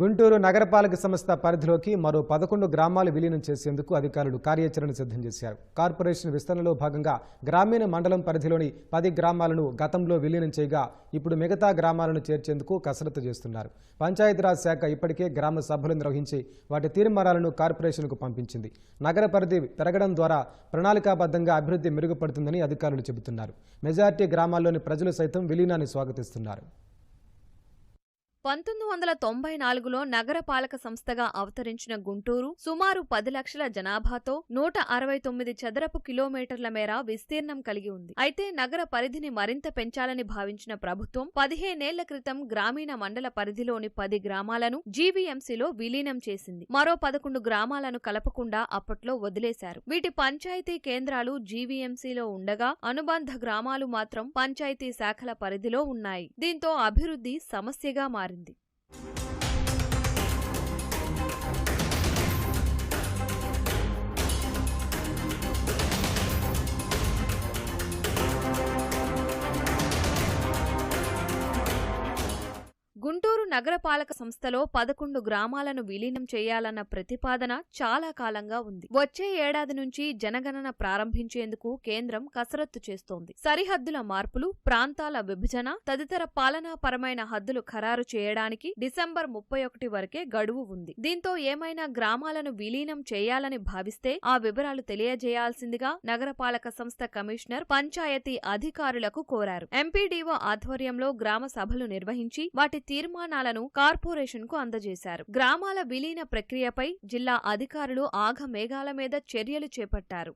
గుంటూరు నగరపాలక సంస్థ పరిధిలోకి మరో పదకొండు గ్రామాలు విలీనం చేసేందుకు అధికారులు కార్యాచరణ సిద్ధం చేశారు. కార్పొరేషన్ విస్తరణలో భాగంగా గ్రామీణ మండలం పరిధిలోని పది గ్రామాలను గతంలో విలీనం చేయగా ఇప్పుడు మిగతా గ్రామాలను చేర్చేందుకు కసరత్తు చేస్తున్నారు. పంచాయతీరాజ్ శాఖ ఇప్పటికే గ్రామ సభలు నిర్వహించి వాటి తీర్మానాలను కార్పొరేషన్కు పంపించింది. నగర పరిధి పెరగడం ద్వారా ప్రణాళికాబద్ధంగా అభివృద్ధి మెరుగుపడుతుందని అధికారులు చెబుతున్నారు. మెజార్టీ గ్రామాల్లోని ప్రజలు సైతం విలీనాన్ని స్వాగతిస్తున్నారు. పంతొమ్మిది వందల తొంభై నాలుగులో నగరపాలక సంస్థగా అవతరించిన గుంటూరు సుమారు పది లక్షల జనాభాతో నూట అరవై తొమ్మిది చదరపు కిలోమీటర్ల మేర విస్తీర్ణం కలిగి ఉంది. అయితే నగర పరిధిని మరింత పెంచాలని భావించిన ప్రభుత్వం పదిహేనేళ్ళ క్రితం గ్రామీణ మండల పరిధిలోని పది గ్రామాలను జీవీఎంసీలో విలీనం చేసింది. మరో పదకొండు గ్రామాలను కలపకుండా అప్పట్లో వదిలేశారు. వీటి పంచాయతీ కేంద్రాలు జీవీఎంసీలో ఉండగా అనుబంధ గ్రామాలు మాత్రం పంచాయతీ శాఖల పరిధిలో ఉన్నాయి. దీంతో అభివృద్ధి సమస్యగా మారింది. aprendí. గుంటూరు నగరపాలక సంస్థలో పదకొండు గ్రామాలను విలీనం చేయాలన్న ప్రతిపాదన చాలా కాలంగా ఉంది. వచ్చే ఏడాది నుంచి జనగణన ప్రారంభించేందుకు కేంద్రం కసరత్తు చేస్తోంది. సరిహద్దుల మార్పులు ప్రాంతాల విభజన తదితర పాలనాపరమైన హద్దులు ఖరారు చేయడానికి డిసెంబర్ ముప్పై ఒకటి వరకే గడువు ఉంది. దీంతో ఏమైనా గ్రామాలను విలీనం చేయాలని భావిస్తే ఆ వివరాలు తెలియజేయాల్సిందిగా నగరపాలక సంస్థ కమిషనర్ పంచాయతీ అధికారులకు కోరారు. ఎంపీడీఓ ఆధ్వర్యంలో గ్రామ సభలు నిర్వహించి వాటి నిర్మాణాలను కార్పొరేషన్కు అందజేశారు. గ్రామాల విలీన ప్రక్రియపై జిల్లా అధికారులు ఆఘమేఘాల మీద చర్యలు చేపట్టారు.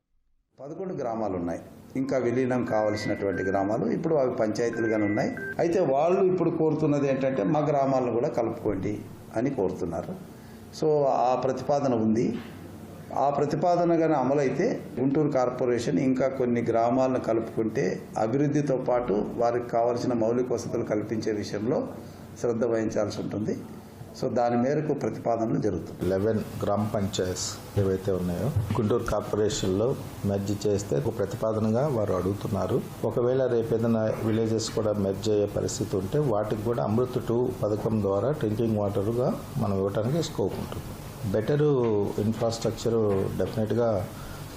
పదకొండు గ్రామాలు ఉన్నాయి ఇంకా విలీనం కావలసినటువంటి గ్రామాలు ఇప్పుడు అవి పంచాయతీలుగానే ఉన్నాయి. అయితే వాళ్ళు ఇప్పుడు కోరుతున్నది ఏంటంటే మా గ్రామాలను కూడా కలుపుకోండి అని కోరుతున్నారు. సో ఆ ప్రతిపాదన ఉంది. ఆ ప్రతిపాదన కానీ అమలైతే గుంటూరు కార్పొరేషన్ ఇంకా కొన్ని గ్రామాలను కలుపుకుంటే అభివృద్ధితో పాటు వారికి కావాల్సిన మౌలిక వసతులు కల్పించే విషయంలో శ్రద్ధ వహించాల్సి ఉంటుంది. సో దాని మేరకు ప్రతిపాదనలు జరుగుతుంది లెవెన్ గ్రామ పంచాయత్స్ ఏవైతే ఉన్నాయో గుంటూరు కార్పొరేషన్లో మెర్జ్ చేస్తే ఒక ప్రతిపాదనగా వారు అడుగుతున్నారు. ఒకవేళ రేపు ఏదైనా విలేజెస్ కూడా మెర్జ్ అయ్యే పరిస్థితి ఉంటే వాటికి కూడా అమృత్ టూ పథకం ద్వారా డ్రింకింగ్ వాటర్గా మనం ఇవ్వడానికి స్కోప్ ఉంటుంది. బెటరు ఇన్ఫ్రాస్ట్రక్చర్ డెఫినెట్గా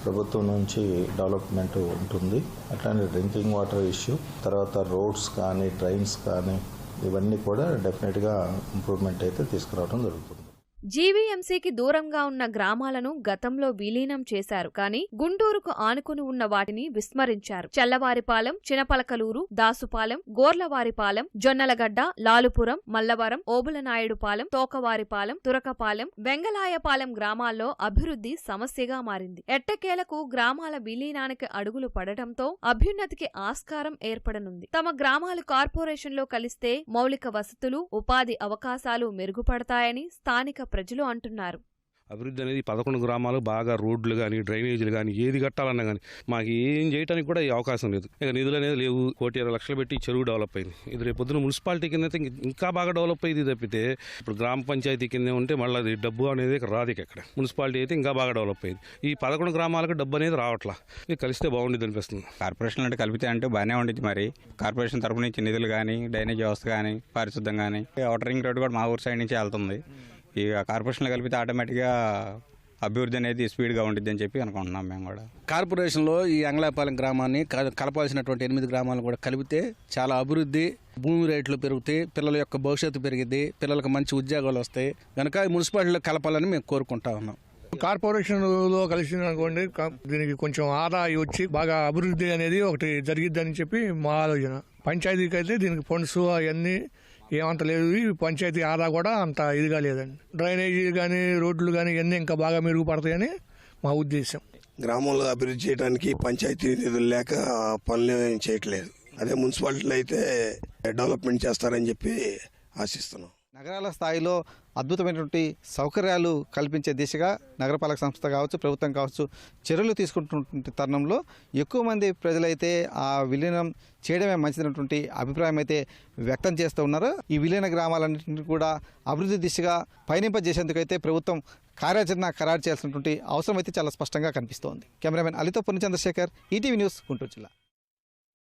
ప్రభుత్వం నుంచి డెవలప్మెంట్ ఉంటుంది. అట్లానే డ్రింకింగ్ వాటర్ ఇష్యూ తర్వాత రోడ్స్ కానీ డ్రైన్స్ కానీ ఇవన్నీ కూడా డెఫినెట్గా ఇంప్రూవ్మెంట్ అయితే తీసుకురావడం జరుగుతుంది. జీవీఎంసీకి దూరంగా ఉన్న గ్రామాలను గతంలో విలీనం చేశారు. కానీ గుంటూరుకు ఆనుకుని ఉన్న వాటిని విస్మరించారు. చల్లవారిపాలెం చినపలకలూరు దాసుపాలెం గోర్లవారిపాలెం జొన్నలగడ్డ లాలుపురం మల్లవరం ఓబులనాయుడుపాలెం తోకవారిపాలెం తురకపాలెం వెంగలాయపాలెం గ్రామాల్లో అభివృద్ధి సమస్యగా మారింది. ఎట్టకేలకు గ్రామాల విలీనానికి అడుగులు పడటంతో అభ్యున్నతికి ఆస్కారం ఏర్పడనుంది. తమ గ్రామాలు కార్పొరేషన్లో కలిస్తే మౌలిక వసతులు ఉపాధి అవకాశాలు మెరుగుపడతాయని స్థానిక ప్రజలు అంటున్నారు. అభివృద్ధి అనేది పదకొండు గ్రామాలు బాగా రోడ్లు కానీ డ్రైనేజీలు కానీ ఏది కట్టాలన్నా కానీ మాకు ఏం చేయడానికి కూడా ఈ అవకాశం లేదు. ఇక నిధులు అనేది లేవు. కోటి ఇరవై లక్షలు పెట్టి చెరువు డెవలప్ అయింది. ఇది రేపు పొద్దున మున్సిపాలిటీ కింద అయితే ఇంక- ఇంకా బాగా డెవలప్ అయ్యింది తప్పితే ఇప్పుడు గ్రామ పంచాయతీ కింద ఉంటే మళ్ళీ అది డబ్బు అనేది రాదు ఇక ఇక్కడ. మున్సిపాలిటీ అయితే ఇంకా బాగా డెవలప్ అయింది. ఈ పదకొండు గ్రామాలకు డబ్బు అనేది రావట్లా. ఇది కలిస్తే బాగుండేది అనిపిస్తుంది. కార్పొరేషన్ అంటే కలిపితే అంటే బాగానే ఉండేది మరి. కార్పొరేషన్ తరపు నుంచి నిధులు కానీ డ్రైనేజ్ వ్యవస్థ కానీ పారిశుద్ధం కానీ అవుటర్ రింగ్ రోడ్ కూడా మా ఊరు సైడ్ నుంచి వెళ్తుంది. ఇక కార్పొరేషన్లో కలిపితే ఆటోమేటిక్గా అభివృద్ధి అనేది స్పీడ్గా ఉంటుంది అని చెప్పి అనుకుంటున్నాం మేము కూడా. కార్పొరేషన్లో ఈ అంగళాపాలెం గ్రామాన్ని క- కలపాల్సినటువంటి ఎనిమిది గ్రామాలు కూడా కలిపితే చాలా అభివృద్ధి భూమి రేట్లు పెరుగుతాయి పిల్లల యొక్క భవిష్యత్తు పెరిగిద్ది పిల్లలకు మంచి ఉద్యోగాలు వస్తాయి. కనుక ఈ మున్సిపాలిటీలో కలపాలని మేము కోరుకుంటా ఉన్నాం. కార్పొరేషన్లో కలిసిన అనుకోండి దీనికి కొంచెం ఆదాయం వచ్చి బాగా అభివృద్ధి అనేది ఒకటి జరిగిద్దని చెప్పి మా ఆలోచన. పంచాయతీకి అయితే దీనికి ఫండ్స్ అవన్నీ ఏమంత లేదు. ఈ పంచాయతీ ఆదా కూడా అంత ఇదిగా లేదండి. డ్రైనేజీ కానీ రోడ్లు కానీ ఇవన్నీ ఇంకా బాగా మెరుగుపడతాయని మా ఉద్దేశం. గ్రామంలో అభివృద్ధి చేయడానికి పంచాయతీ నిధులు లేక పనులు ఏం చేయట్లేదు. అదే మున్సిపాలిటీలో అయితే డెవలప్మెంట్ చేస్తారని చెప్పి ఆశిస్తున్నాం. నగరాల స్థాయిలో అద్భుతమైనటువంటి సౌకర్యాలు కల్పించే దిశగా నగరపాలక సంస్థ కావచ్చు ప్రభుత్వం కావచ్చు చర్యలు తీసుకుంటున్నటువంటి తరుణంలో ఎక్కువ మంది ప్రజలైతే ఆ విలీనం చేయడమే మంచిదైనటువంటి అభిప్రాయం అయితే వ్యక్తం చేస్తూ ఉన్నారు. ఈ విలీన గ్రామాలన్నింటినీ కూడా అభివృద్ధి దిశగా పయనింపజేసేందుకైతే ప్రభుత్వం కార్యాచరణ ఖరారు చేయాల్సినటువంటి అవసరం అయితే చాలా స్పష్టంగా కనిపిస్తోంది. కెమెరామెన్ అలితో పూర్ణ చంద్రశేఖర్ ఈటీవీ న్యూస్ గుంటూరు జిల్లా.